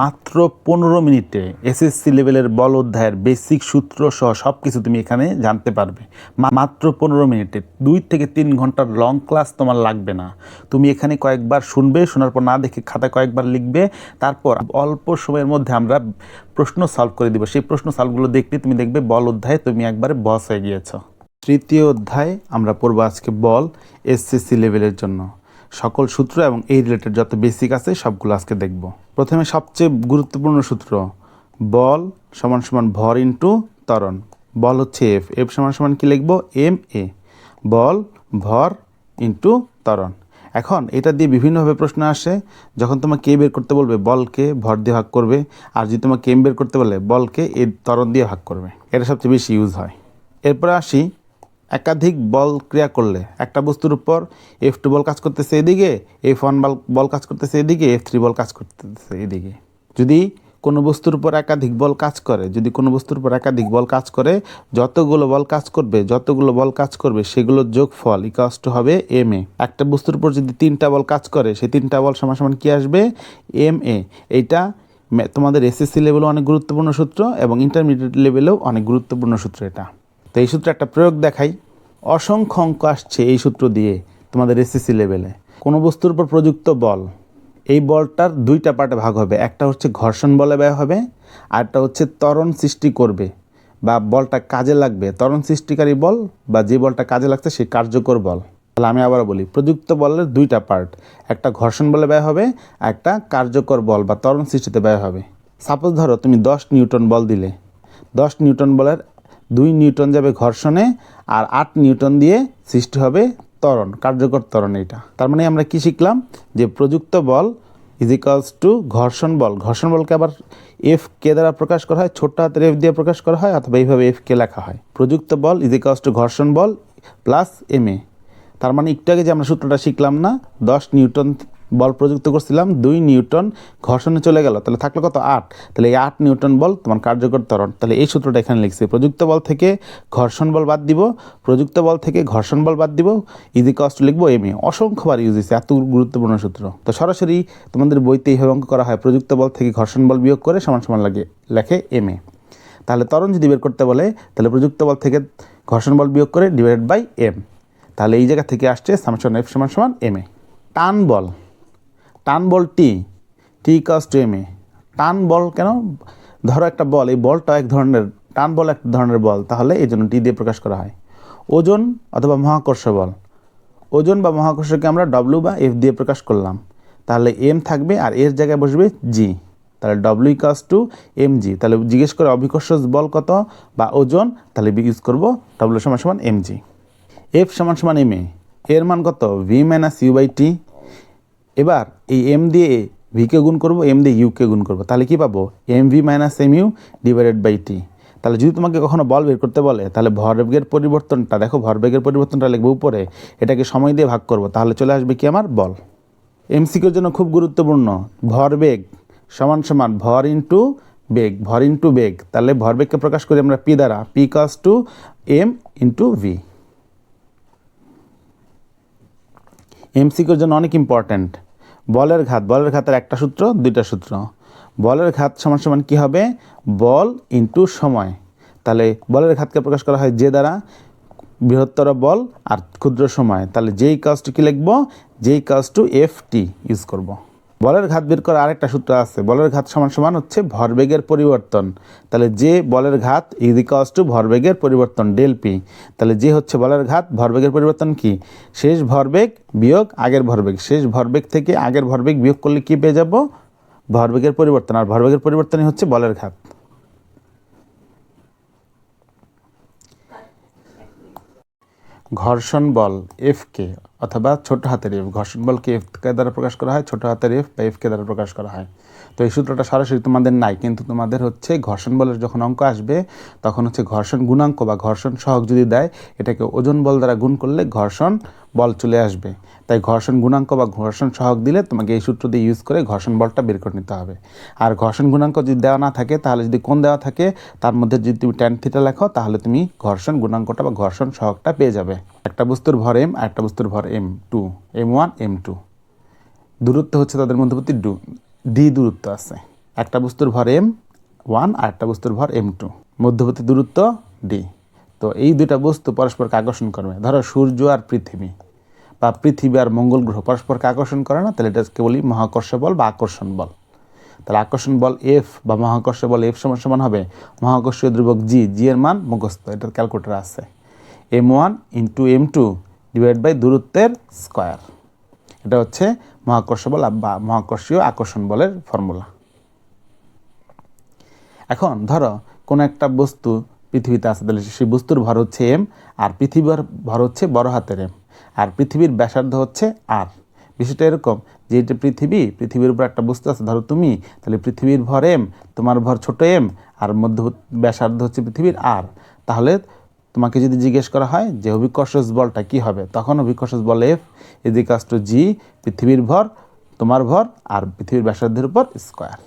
মাত্র পনেরো মিনিটে এসএসসি লেভেলের বল অধ্যায়ের বেসিক সূত্র সহ সব কিছু তুমি এখানে জানতে পারবে। মাত্র পনেরো মিনিটে দুই থেকে তিন ঘণ্টার লং ক্লাস তোমার লাগবে না। তুমি এখানে কয়েকবার শুনবে, শোনার পর না দেখে খাতায় কয়েকবার লিখবে, তারপর অল্প সময়ের মধ্যে আমরা প্রশ্ন সলভ করে দিব। সেই প্রশ্ন সলভগুলো দেখলে তুমি দেখবে বল অধ্যায়ে তুমি একবারে বস হয়ে গিয়েছ। তৃতীয় অধ্যায়, আমরা পড়ব আজকে বল এসএসসি লেভেলের জন্য। সকল সূত্র এবং এই রিলেটেড যত বেসিক আছে সবগুলো আজকে দেখব। প্রথমে সবচেয়ে গুরুত্বপূর্ণ সূত্র, বল সমান সমান ভর ইন্টু ত্বরণ। বল হচ্ছে এফ এফ সমান সমান কি লিখব? এম এ বল ভর ইন্টু ত্বরণ। এখন এটা দিয়ে বিভিন্নভাবে প্রশ্ন আসে, যখন তোমাকে কে বের করতে বলবে, বলকে ভর দিয়ে ভাগ করবে, আর যদি তোমাকে এম বের করতে বলে, বলকে এই ত্বরণ দিয়ে ভাগ করবে। এটা সবচেয়ে বেশি ইউজ হয়। এরপরে আসি একাধিক বল ক্রিয়া করলে, একটা বস্তুর উপর এফ টু বল কাজ করতেছে এদিকে এফ ওয়ান বল বল কাজ করতেছে এদিকে এফ থ্রি বল কাজ করতেছে এদিকে। যদি কোনো বস্তুর উপর একাধিক বল কাজ করে, যদি কোনো বস্তুর উপর একাধিক বল কাজ করে, যতগুলো বল কাজ করবে, যতগুলো বল কাজ করবে, সেগুলোর যোগফল ইকাস টু হবে এম এ একটা বস্তুর উপর যদি তিনটা বল কাজ করে, সেই তিনটা বল সমান সমান কী আসবে? এম এ এইটা তোমাদের এসএসসি লেভেলও অনেক গুরুত্বপূর্ণ সূত্র এবং ইন্টারমিডিয়েট লেভেলেও অনেক গুরুত্বপূর্ণ সূত্র এটা। এই সূত্রে একটা প্রয়োগ দেখাই। অসংখ্য অঙ্ক আসছে এই সূত্র দিয়ে তোমাদের এসএসসি লেভেলে কোনো বস্তুর উপর প্রযুক্ত বল, এই বলটার দুইটা পার্টে ভাগ হবে। একটা হচ্ছে ঘর্ষণ বলে ব্যয় হবে, আর একটা হচ্ছে ত্বরণ সৃষ্টি করবে, বা বলটা কাজে লাগবে। ত্বরণ সৃষ্টিকারী বল বা যে বলটা কাজে লাগছে সেই কার্যকর বল। তাহলে আমি আবার বলি, প্রযুক্ত বলের দুইটা পার্ট, একটা ঘর্ষণ বলে ব্যয় হবে, একটা কার্যকর বল বা ত্বরণ সৃষ্টিতে ব্যয় হবে। সাপোজ ধরো তুমি দশ নিউটন বল দিলে, দশ নিউটন বলের দুই নিউটন যাবে ঘর্ষণে আর আট নিউটন দিয়ে সৃষ্টি হবে ত্বরণ, কার্যকর ত্বরণ এটা। তার মানে আমরা কি শিখলাম? যে প্রযুক্ত বল ইজ ইকালস টু ঘর্ষণ বল। ঘর্ষণ বলকে আবার এফ কে দ্বারা প্রকাশ করা হয়, ছোট্ট হাতের এফ দিয়ে প্রকাশ করা হয় অথবা এইভাবে এফ কে লেখা হয়। প্রযুক্ত বল ইজ ইকালস টু ঘর্ষণ বল প্লাস এম এ তার মানে একটু আগে যে আমরা সূত্রটা শিখলাম না, দশ নিউটন বল প্রযুক্ত করছিলাম, দুই নিউটন ঘর্ষণে চলে গেল। তাহলে থাকল কত? আট। তাহলে এই আট নিউটন বল তোমার কার্যকর ত্বরণ। তাহলে এই সূত্রটা এখানে লিখছি, প্রযুক্ত বল থেকে ঘর্ষণ বল বাদ দিব, প্রযুক্ত বল থেকে ঘর্ষণ বল বাদ দিব ইজি কস্ট লিখব এম এ অসংখ্যবার ইউজ হয়েছে এত গুরুত্বপূর্ণ সূত্র। তো সরাসরি তোমাদের বইতে এইভাবে অঙ্ক করা হয়, প্রযুক্ত বল থেকে ঘর্ষণ বল বিয়োগ করে সমান সমান লাগে, লেখে এম এ তাহলে ত্বরণ যদি বের করতে বলে, তাহলে প্রযুক্ত বল থেকে ঘর্ষণ বল বিয়োগ করে ডিভাইডেড বাই এম তাহলে এই জায়গা থেকে আসছে সামসন এফ সমান সমান এম এ টান বল। টান বল টি টি কাস টু এম এ টান বল কেন? ধরো একটা বল, এই বলটা এক ধরনের, টান বল এক ধরনের বল, তাহলে এই জন্য টি দিয়ে প্রকাশ করা হয়। ওজন অথবা মহাকর্ষ বল। ওজন বা মহাকর্ষকে আমরা ডব্লিউ বা এফ দিয়ে প্রকাশ করলাম। তাহলে এম থাকবে আর এর জায়গায় বসবে জি তাহলে W equals to M G তাহলে জিজ্ঞেস করে অভিকর্ষ বল কত বা ওজন, তাহলে ইউজ করব ডব্লিউ সমান সমান এম জি এফ সমান সমান এম এ এর মান কত? V minus U by T এবার এই এম দিয়ে ভিকে গুণ করব এম দিয়ে ইউকে গুণ করব। তাহলে কি পাবো? M V minus M U divided by T তাহলে যদি তোমাকে কখনো বল বের করতে বলে, তাহলে ভরবেগের পরিবর্তনটা, দেখো ভরবেগের পরিবর্তনটা লিখব উপরে, এটাকে সময় দিয়ে ভাগ করব, তাহলে চলে আসবে কি আমার? বল। এমসিকিউর জন্য খুব গুরুত্বপূর্ণ। ভরবেগ সমান সমান ভর ইন্টু বেগ, ভর ইন্টু বেগ। তাহলে ভরবেগকে প্রকাশ করি আমরা পি দ্বারা পি কাস টু এম ইন্টু ভি এমসিকিউর জন্য অনেক ইম্পর্ট্যান্ট বলের ঘাত, বলের ঘাতের একটা সূত্র, দুইটা সূত্র। বলের ঘাত সমান সমান কী হবে? বল ইন্টু সময়। তাহলে বলের ঘাতকে প্রকাশ করা হয় যে দ্বারা? বৃহত্তর বল আর ক্ষুদ্র সময়। তাহলে যেই কাজটু কী লিখব? যেই কাজটু এফ টি ইউজ করব। বলের ঘাত বের করার আরেকটা সূত্র আছে। বলের ঘাত সমান সমান হচ্ছে ভরবেগের পরিবর্তন। তাহলে যে বলের ঘাত ইজিকাস টু ভরবেগের পরিবর্তন ডেল পি তাহলে যে হচ্ছে বলের ঘাত, ভরবেগের পরিবর্তন কি? শেষ ভরবেগ বিয়োগ আগের ভরবেগ। শেষ ভরবেগ থেকে আগের ভরবেগ বিয়োগ করলে কি পেয়ে যাব? ভরবেগের পরিবর্তন। আর ভরবেগের পরিবর্তনই হচ্ছে বলের ঘাত। ঘর্ষণ বল এফ কে অথবা ছোট হাতের এফ ঘর্ষণ বলকে এফ কে দ্বারা প্রকাশ করা হয়, ছোট হাতের এফ বা এফ কে দ্বারা প্রকাশ করা হয়। তো এই সূত্রটা সরাসরি তোমাদের নাই, কিন্তু তোমাদের হচ্ছে ঘর্ষণ বলের যখন অঙ্ক আসবে, তখন হচ্ছে ঘর্ষণ গুণাঙ্ক বা ঘর্ষণ সহগ যদি দেয়, এটাকে ওজন বল দ্বারা গুণ করলে ঘর্ষণ বল চলে আসবে। তাই ঘর্ষণ গুণাঙ্ক বা ঘর্ষণ সহগ দিলে তোমাকে এই সূত্র দিয়ে ইউজ করে ঘর্ষণ বলটা বের করে নিতে হবে। আর ঘর্ষণ গুণাঙ্ক যদি দেওয়া না থাকে, তাহলে যদি কোন দেওয়া থাকে, তার মধ্যে যদি তুমি ট্যান থিটা লেখো, তাহলে তুমি ঘর্ষণ গুণাঙ্কটা বা ঘর্ষণ সহগটা পেয়ে যাবে। একটা বস্তুর ভর এম আর একটা বস্তুর ভর M two M one M two দূরত্ব হচ্ছে তাদের মধ্যবর্তী ডু ডি দূরত্ব আছে। একটা বস্তুর ভর এম ওয়ান আর একটা বস্তুর ভর এম টু। মধ্যবর্তী দূরত্ব ডি। তো এই দুটা বস্তু পরস্পরকে আকর্ষণ করবে। ধরো সূর্য আর পৃথিবী। বা পৃথিবী আর মঙ্গল গ্রহ পরস্পরকে আকর্ষণ করে না, তাহলে এটাকে বলি মহাকর্ষ বল বা আকর্ষণ বল। তাহলে আকর্ষণ বল এফ বা মহাকর্ষ বল এফ সমান সমান হবে মহাকর্ষীয় ধ্রুবক জি জি এর মান মুখস্থ। এটার ক্যালকুলেটার আছে। M one into M two divide by দূরত্বের স্কোয়ার। এটা হচ্ছে মহাকর্ষ বল বা মহাকর্ষীয় আকর্ষণ বলের ফর্মুলা এখন ধরো, কোনো একটা বস্তু পৃথিবীতে আছে, তাহলে সেই বস্তুর ভর হচ্ছে এম আর পৃথিবীর ভর হচ্ছে বড় হাতের এম আর পৃথিবীর ব্যাসার্ধ হচ্ছে আর বিষয়টা এরকম, যে এটা পৃথিবী, পৃথিবীর উপর একটা বস্তু আছে, ধরো তুমি, তাহলে পৃথিবীর ভর এম তোমার ভর ছোট এম আর মধ্য ব্যাসার্ধ হচ্ছে পৃথিবীর আর তাহলে তোমাকে যদি জিজ্ঞেস করা হয় যে অভিকর্ষজ বলটা কি হবে, তখন অভিকর্ষজ বল এফ ইজিকাস টু জি পৃথিবীর ভর, তোমার ভর, আর পৃথিবীর ব্যাসার্ধের উপর স্কোয়ার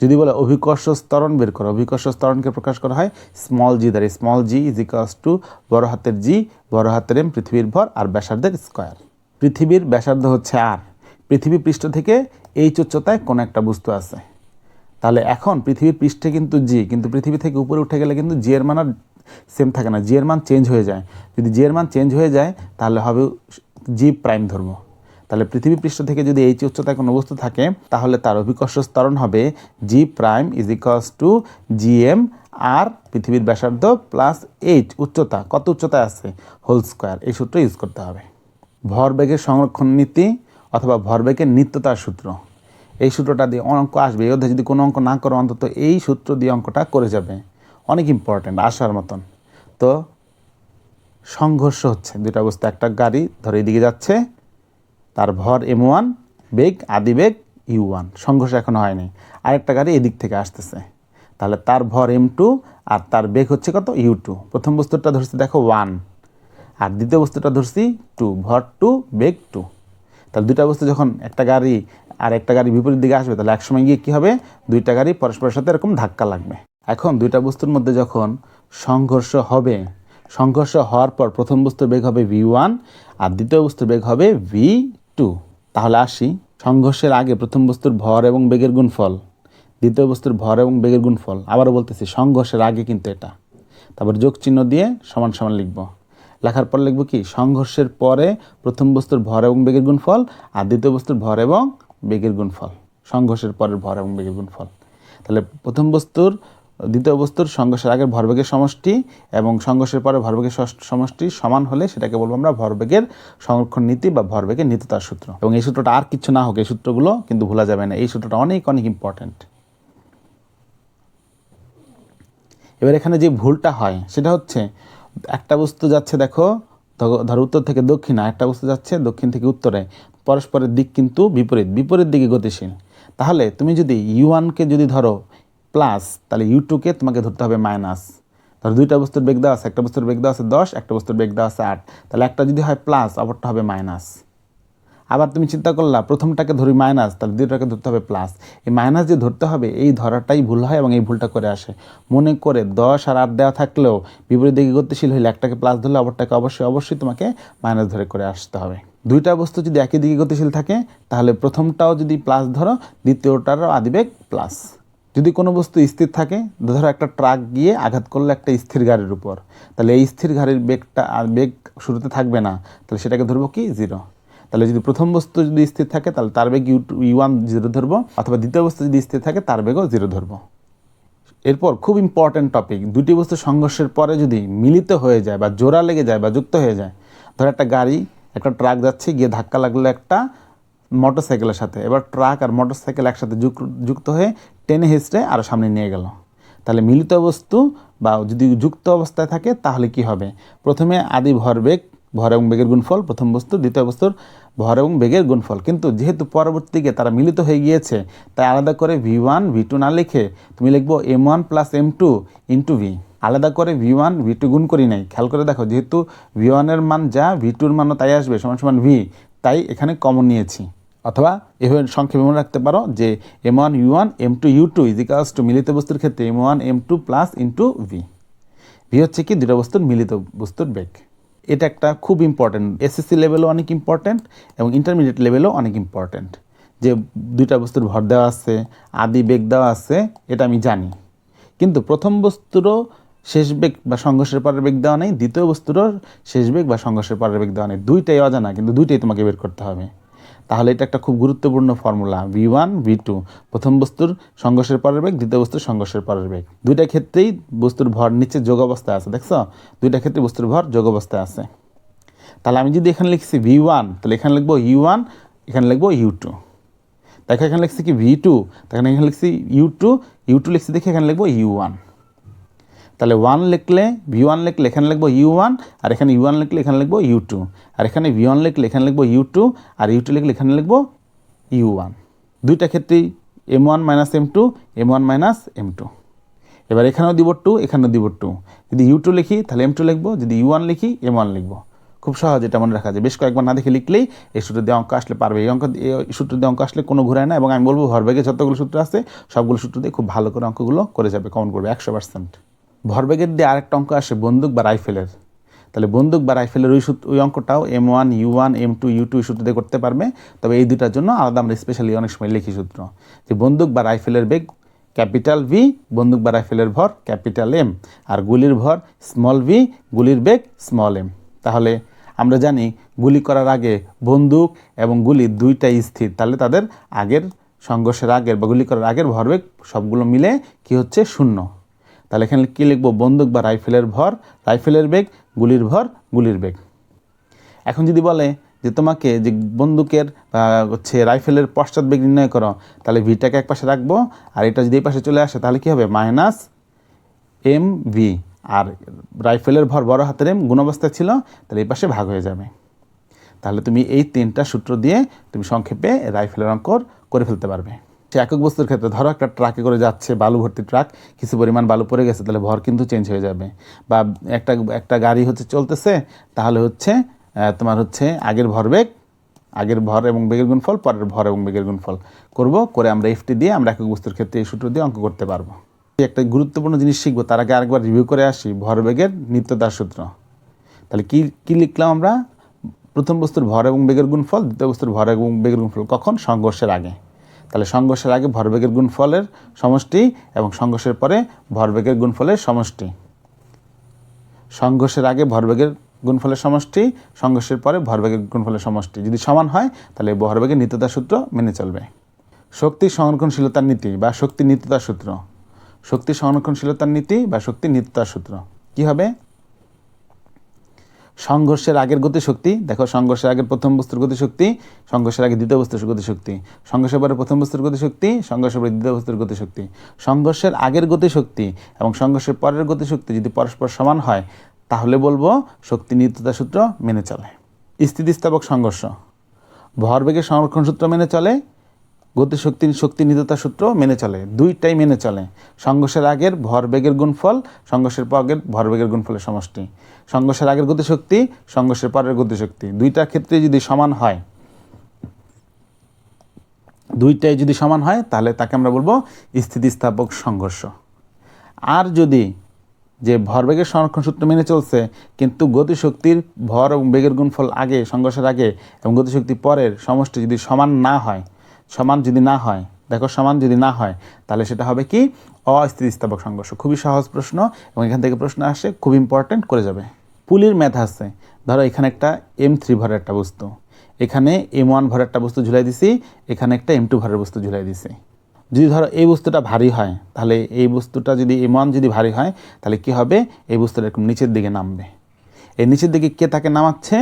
যদি বলে অভিকর্ষ স্তরণ বের করো অভিকর্ষ স্তরণকে প্রকাশ করা হয় স্মল জি দ্বারা। Small G is equals to বড় হাতের জি বড় হাতের এম পৃথিবীর ভর, আর ব্যাসার্ধের স্কোয়ার পৃথিবীর ব্যাসার্ধ হচ্ছে আর পৃথিবী পৃষ্ঠ থেকে এই উচ্চতায় কোনো একটা বস্তু আছে। তাহলে এখন পৃথিবীর পৃষ্ঠে কিন্তু জি কিন্তু পৃথিবী থেকে উপরে উঠে গেলে কিন্তু জি এর সেম থাকে না। জি এর মান চেঞ্জ হয়ে যায়। যদি জি এর মান চেঞ্জ হয়ে যায়, তাহলে হবে জি প্রাইম ধর্ম। তাহলে পৃথিবী পৃষ্ঠ থেকে যদি এইচ উচ্চতায় কোনো বস্তু থাকে, তাহলে তার অভিকর্ষ স্তরণ হবে G prime is equals to G M R পৃথিবীর ব্যাসার্ধ প্লাস এইচ উচ্চতা। কত উচ্চতায় আছে? হোল স্কোয়ার এই সূত্র ইউজ করতে হবে। ভরবেগের সংরক্ষণ নীতি অথবা ভরবেগের নিত্যতার সূত্র। এই সূত্রটা দিয়ে অঙ্ক আসবে। অধ্যায়ে যদি কোনো অঙ্ক না করো, অন্তত এই সূত্র দিয়ে অঙ্কটা করে যাবে। অনেক ইম্পর্ট্যান্ট আসার মতন। তো সংঘর্ষ হচ্ছে, দুইটা অবস্থা। একটা গাড়ি ধরে এদিকে যাচ্ছে, তার ভর এম ওয়ান বেগ, আদি বেগ ইউ ওয়ান সংঘর্ষ এখনও হয়নি। আরেকটা গাড়ি এদিক থেকে আসতেছে। তাহলে তার ভর এম টু আর তার বেগ হচ্ছে কত? ইউ টু প্রথম বস্তুটা ধরছি, দেখো ওয়ান আর দ্বিতীয় বস্তুটা ধরছি টু ভর টু বেগ টু তাহলে দুইটা বস্তু যখন একটা গাড়ি আর একটা গাড়ি বিপরীত দিকে আসবে, তাহলে একসময় গিয়ে কী হবে? দুইটা গাড়ি পরস্পরের সাথে এরকম ধাক্কা লাগবে। এখন দুইটা বস্তুর মধ্যে যখন সংঘর্ষ হবে, সংঘর্ষ হওয়ার পর প্রথম বস্তুর বেগ হবে ভি ওয়ান আর দ্বিতীয় বস্তুর বেগ হবে ভি টু তাহলে আসি, সংঘর্ষের আগে প্রথম বস্তুর ভর এবং বেগের গুণফল, দ্বিতীয় বস্তুর ভর এবং বেগের গুণফল। আবারও বলতেছি, সংঘর্ষের আগে কিন্তু এটা। তারপর যোগ চিহ্ন দিয়ে সমান সমান লিখব। লেখার পর লিখব কি? সংঘর্ষের পরে প্রথম বস্তুর ভর এবং বেগের গুণফল আর দ্বিতীয় বস্তুর ভর এবং বেগের গুণফল। সংঘর্ষের পরের ভর এবং বেগের গুণফল। তাহলে প্রথম বস্তুর দ্বিতীয় বস্তুর সংঘর্ষের আগের ভরবেগের সমষ্টি এবং সংঘর্ষের পরে ভরবেগের সমষ্টি সমান হলে সেটাকে বলব আমরা ভরবেগের সংরক্ষণ নীতি বা ভরবেগের নীতিতার সূত্র। এবং এই সূত্রটা আর কিছু না হোক, এই সূত্রগুলো কিন্তু ভোলা যাবে না। এই সূত্রটা অনেক অনেক ইম্পর্ট্যান্ট এবার এখানে যে ভুলটা হয়, সেটা হচ্ছে একটা বস্তু যাচ্ছে দেখো ধরো উত্তর থেকে দক্ষিণে একটা বস্তু যাচ্ছে দক্ষিণ থেকে উত্তরে। পরস্পরের দিক কিন্তু বিপরীত বিপরীত দিকে গতিশীল। তাহলে তুমি যদি ইউ ওয়ানকে যদি ধরো প্লাস তাহলে ইউ টুকে তোমাকে ধরতে হবে মাইনাস ধরো দুইটা বস্তুর বেগ দেওয়া আছে, একটা বস্তুর বেগ দেওয়া আছে দশ, একটা বস্তুর বেগ দেওয়া আছে আট। তাহলে একটা যদি হয় প্লাস অপরটা হবে মাইনাস আবার তুমি চিন্তা করলা, প্রথমটাকে ধরি মাইনাস তাহলে দ্বিতীয়টাকে ধরতে হবে প্লাস এই মাইনাস যে ধরতে হবে, এই ধরাটাই ভুল হয় এবং এই ভুলটা করে আসে। মনে করে দশ আর আট দেওয়া থাকলেও বিপরীত দিকে গতিশীল হইলে একটাকে প্লাস ধরলে অপরটাকে অবশ্যই অবশ্যই তোমাকে মাইনাস ধরে করে আসতে হবে। দুইটা বস্তু যদি একই দিকে গতিশীল থাকে, তাহলে প্রথমটাও যদি প্লাস ধরো, দ্বিতীয়টারও আদিবেগ প্লাস যদি কোনো বস্তু স্থির থাকে, ধরো একটা ট্রাক গিয়ে আঘাত করল একটা স্থির গাড়ির উপর, তাহলে এই স্থির গাড়ির বেগটা আর বেগ শুরুতে থাকবে না, তাহলে সেটাকে ধরবো কি? জিরো তাহলে যদি প্রথম বস্তু যদি স্থির থাকে, তাহলে তার বেগ U two U one zero ধরবো, অথবা দ্বিতীয় বস্তু যদি স্থির থাকে, তার বেগও জিরো ধরবো। এরপর খুব ইম্পর্ট্যান্ট টপিক দুটি বস্তু সংঘর্ষের পরে যদি মিলিত হয়ে যায় বা জোড়া লেগে যায় বা যুক্ত হয়ে যায়, ধর একটা গাড়ি, একটা ট্রাক যাচ্ছে, গিয়ে ধাক্কা লাগল একটা মোটরসাইকেলের সাথে। এবার ট্রাক আর মোটরসাইকেল একসাথে যুক- যুক্ত হয়ে টেনে হেসড়ে আরও সামনে নিয়ে গেল। তাহলে মিলিত বস্তু বা যদি যুক্ত অবস্থায় থাকে তাহলে কি হবে? প্রথমে আদি ভরবেগ ভর এবং বেগের গুণফল, প্রথম বস্তু, দ্বিতীয় বস্তুর ভর এবং বেগের গুণফল। কিন্তু যেহেতু পরবর্তীকে তারা মিলিত হয়ে গিয়েছে, তাই আলাদা করে ভি ওয়ান ভি টু না লিখে তুমি লিখব M one plus M two into V আলাদা করে ভি ওয়ান ভি টু গুণ করি নাই। খেয়াল করে দেখো, যেহেতু ভি ওয়ানের মান যা ভি টুর মানও তাই আসবে, সমান সমান ভি তাই এখানে কমন নিয়েছি। অথবা এভাবে সংক্ষেপে মনে রাখতে পারো যে M one U one M two U two is equals to মিলিত বস্তুর ক্ষেত্রে M one M two plus into V V হচ্ছে কি দুটো বস্তুর মিলিত বস্তুর বেগ। এটা একটা খুব ইম্পর্ট্যান্ট এসএসসি লেভেলও অনেক ইম্পর্ট্যান্ট এবং ইন্টারমিডিয়েট লেভেলও অনেক ইম্পর্ট্যান্ট যে দুইটা বস্তুর ভর দেওয়া আছে, আদি বেগ দেওয়া আছে, এটা আমি জানি। কিন্তু প্রথম বস্তুরও শেষ বেগ বা সংঘর্ষের পরের বেগ দেওয়া নেই, দ্বিতীয় বস্তুরও শেষ বেগ বা সংঘর্ষের পরের বেগ দেওয়া নেই। দুইটাই অজানা, কিন্তু দুইটাই তোমাকে বের করতে হবে। তাহলে এটা একটা খুব গুরুত্বপূর্ণ formula V one V two প্রথম বস্তুর সংঘর্ষের পরের বেগ, দ্বিতীয় বস্তুর সংঘর্ষের পরের বেগ। দুইটা ক্ষেত্রেই বস্তুর ভর নিচে যোগ অবস্থায় আছে, দেখছ? দুইটা ক্ষেত্রে বস্তুর ভর যোগ অবস্থায় আছে। তাহলে আমি যদি এখানে লিখছি ভি ওয়ান তাহলে এখানে লিখব ইউ ওয়ান এখানে লিখব ইউ টু দেখো এখানে লিখছি কি ভি টু তাহলে এখানে লিখছি ইউ টু ইউ টু লিখছি দেখে এখানে লিখব ইউ ওয়ান তাহলে ওয়ান লিখলে ভি ওয়ান লিখলে এখানে লিখব ইউ ওয়ান আর এখানে ইউ ওয়ান লিখলে এখানে লিখব ইউ টু আর এখানে ভি ওয়ান লিখলে এখানে লিখব ইউ টু আর ইউ টু লিখলে এখানে লিখব ইউ ওয়ান দুইটা ক্ষেত্রেই M one minus M two M one minus M two এবার এখানেও দিব টু এখানেও দিব টু যদি ইউ টু লিখি, তাহলে এম টু লিখব। যদি ইউ ওয়ান লিখি এম ওয়ান লিখব। খুব সহজ এটা মনে রাখা যায়। বেশ কয়েকবার না দেখে লিখলেই এই সূত্র দিয়ে অঙ্ক আসলে পারবে। এই অঙ্ক এই সূত্র দিয়ে অঙ্ক আসলে কোনো ঘুরায় না, এবং আমি বলব ভরবেগে যতগুলো সূত্র আছে, সবগুলো সূত্র দিয়ে খুব ভালো করে অঙ্কগুলো করে যাবে কমন করবে, একশো পার্সেন্ট ভরবেগের দিয়ে আরেকটা অঙ্ক আসে, বন্দুক বা রাইফেলের। তাহলে বন্দুক বা রাইফেলের ওই সূত্র ওই অঙ্কটাও M one U one M two U two সূত্র দিয়ে করতে পারবে। তবে এই দুটার জন্য আলাদা আমরা স্পেশালি অনেক সময় লিখি সূত্র। যে বন্দুক বা রাইফেলের বেগ, ক্যাপিটাল ভি বন্দুক বা রাইফেলের ভর, ক্যাপিটাল এম আর গুলির ভর স্মল ভি গুলির বেগ স্মল এম তাহলে আমরা জানি গুলি করার আগে বন্দুক এবং গুলি দুইটাই স্থির। তাহলে তাদের আগের সংঘর্ষের আগের বা গুলি করার আগের ভরবেগ সবগুলো মিলে কি হচ্ছে? শূন্য। তাহলে এখানে কী লিখব? বন্দুক বা রাইফেলের ভর, রাইফেলের বেগ, গুলির ভর, গুলির বেগ। এখন যদি বলে যে তোমাকে যে বন্দুকের হচ্ছে রাইফেলের পশ্চাৎ বেগ নির্ণয় করো, তাহলে ভিটাকে এক পাশে রাখব, আর এটা যদি এই পাশে চলে আসে, তাহলে কী হবে? মাইনাস এম ভি আর রাইফেলের ভর বড় হাতের এম গুণাবস্থায় ছিল, তাহলে এই পাশে ভাগ হয়ে যাবে। তাহলে তুমি এই তিনটা সূত্র দিয়ে তুমি সংক্ষেপে রাইফেলের অঙ্কর করে ফেলতে পারবে। সে একক বস্তুর ক্ষেত্রে। ধরো একটা ট্রাকে করে যাচ্ছে, বালু ভর্তি ট্রাক কিছু পরিমাণ বালু পড়ে গেছে, তাহলে ভর কিন্তু চেঞ্জ হয়ে যাবে। বা একটা একটা গাড়ি হচ্ছে চলতেছে, তাহলে হচ্ছে তোমার হচ্ছে আগের ভরবেগ আগের ভর এবং বেগের গুণফল, পরের ভর এবং বেগের গুণফল করব, করে আমরা এফটি দিয়ে আমরা একক বস্তুর ক্ষেত্রে এই সূত্র দিয়ে অঙ্ক করতে পারব। একটা গুরুত্বপূর্ণ জিনিস শিখব, তার আগে আরেকবার রিভিউ করে আসি ভরবেগের নিত্যতার সূত্র। তাহলে কি কি লিখলাম আমরা? প্রথম বস্তুর ভর এবং বেগের গুণফল, দ্বিতীয় বস্তুর ভর এবং বেগের গুণফল কখন? সংঘর্ষের আগে। তাহলে সংঘর্ষের আগে ভরবেগের গুণফলের সমষ্টি এবং সংঘর্ষের পরে ভরবেগের গুণফলের সমষ্টি। সংঘর্ষের আগে ভরবেগের গুণফলের সমষ্টি, সংঘর্ষের পরে ভরবেগের গুণফলের সমষ্টি। যদি সমান হয়, তাহলে ভরবেগের নিত্যতা সূত্র মেনে চলবে। শক্তি সংরক্ষণশীলতার নীতি বা শক্তি নিত্যতার সূত্র। শক্তি সংরক্ষণশীলতার নীতি বা শক্তি নিত্যতার সূত্র। কি হবে? সংঘর্ষের আগের গতিশক্তি, দেখো সংঘর্ষের আগের প্রথম বস্তুর গতিশক্তি, সংঘর্ষের আগে দ্বিতীয় বস্তুর গতিশক্তি, সংঘর্ষের পরে প্রথম বস্তুর গতিশক্তি, সংঘর্ষের পরে দ্বিতীয় বস্তুর গতিশক্তি। সংঘর্ষের আগের গতিশক্তি এবং সংঘর্ষের পরের গতিশক্তি যদি পরস্পর সমান হয়, তাহলে বলব শক্তি নিত্যতা সূত্র মেনে চলে। স্থিতিস্থাপক সংঘর্ষ। ভরবেগের সংরক্ষণ সূত্র মেনে চলে গতিশক্তি শক্তি নিত্যতা সূত্র মেনে চলে, দুইটাই মেনে চলে। সংঘর্ষের আগের ভরবেগের গুণফল, সংঘর্ষের পরের ভরবেগের গুণফলের সমষ্টি। সংঘর্ষের আগের গতিশক্তি, সংঘর্ষের পরের গতিশক্তি। দুইটা ক্ষেত্রে যদি সমান হয়, দুইটাই যদি সমান হয়, তাহলে তাকে আমরা বলব স্থিতিস্থাপক সংঘর্ষ। আর যদি যে ভরবেগের সংরক্ষণ সূত্র মেনে চলছে, কিন্তু গতিশক্তির ভর এবং বেগের গুণফল আগে, সংঘর্ষের আগে এবং গতিশক্তি পরের সমষ্টি যদি সমান না হয় সমান যদি না হয়, দেখো সমান যদি না হয়, তাহলে সেটা হবে কি? অস্থিতিস্থাপক সংঘর্ষ। খুবই সহজ প্রশ্ন এবং এখান থেকে প্রশ্ন আসে, খুব ইম্পর্ট্যান্ট করে যাবে। পুলির ম্যাথ আছে। ধরো এখানে একটা এম থ্রি ভরের একটা বস্তু। এখানে এম ওয়ান ভরের একটা বস্তু ঝুলাই দিছি, এখানে একটা এম টু ভরের বস্তু ঝুলাই দিছি। যদি ধরো এই বস্তুটা ভারী হয়, তাহলে এই বস্তুটা যদি এম ওয়ান যদি ভারী হয়, তাহলে কি হবে? এই বস্তুটা এরকম নিচের দিকে নামবে। এই নিচের দিকে কে তাকে নামাচ্ছে?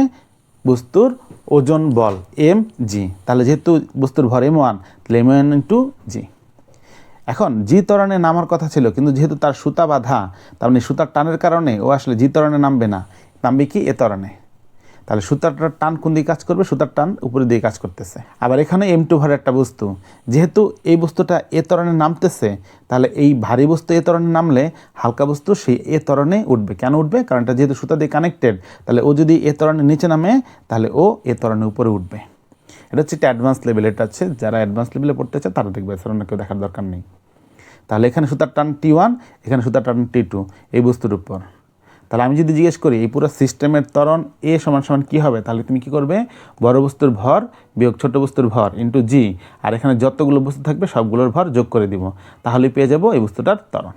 বস্তুর ওজন বল, এম, জি। তাহলে যেহেতু বস্তুর ভর এম ওয়ান, তাহলে এম ওয়ান ইন্টু জি। এখন, জি তরণে নামার কথা ছিল, কিন্তু যেহেতু তার সুতা বাঁধা, তার মানে সুতার টানের কারণে ও আসলে জি তরণে নামবে না। নামবে কি? এ ত্বরণে। তাহলে সুতারটার টান কোন দিকে কাজ করবে? সুতার টান উপরের দিকে কাজ করতেছে। আবার এখানে এম টু ভরের একটা বস্তু। যেহেতু এই বস্তুটা এ তরণে নামতেছে, তাহলে এই ভারী বস্তু এ তরণে নামলে হালকা বস্তু সেই এ ত্বরণে উঠবে। কেন উঠবে? কারণ এটা যেহেতু সুতা দিয়ে কানেক্টেড তাহলে ও যদি এ ত্বরণে নিচে নামে, তাহলে ও এ ত্বরণে উপরে উঠবে। এটা হচ্ছে একটা অ্যাডভান্স লেভেল এটা হচ্ছে যারা অ্যাডভান্স লেভেলে পড়তে চায় তারা দেখবে অন্য কেউ দেখার দরকার নেই। তাহলে এখানে সুতার টান টি ওয়ান এখানে সুতার টান টি টু এই বস্তুর উপর। তাহলে আমি যদি জিজ্ঞেস করি, এই পুরো সিস্টেমের ত্বরণ এ সমান সমান কী হবে? তাহলে তুমি কি করবে? বড় বস্তুর ভর বিয়োগ ছোট বস্তুর ভর ইন্টু জি আর এখানে যতগুলো বস্তু থাকবে, সবগুলোর ভর যোগ করে দিব। তাহলে পেয়ে যাব এই বস্তুটার ত্বরণ।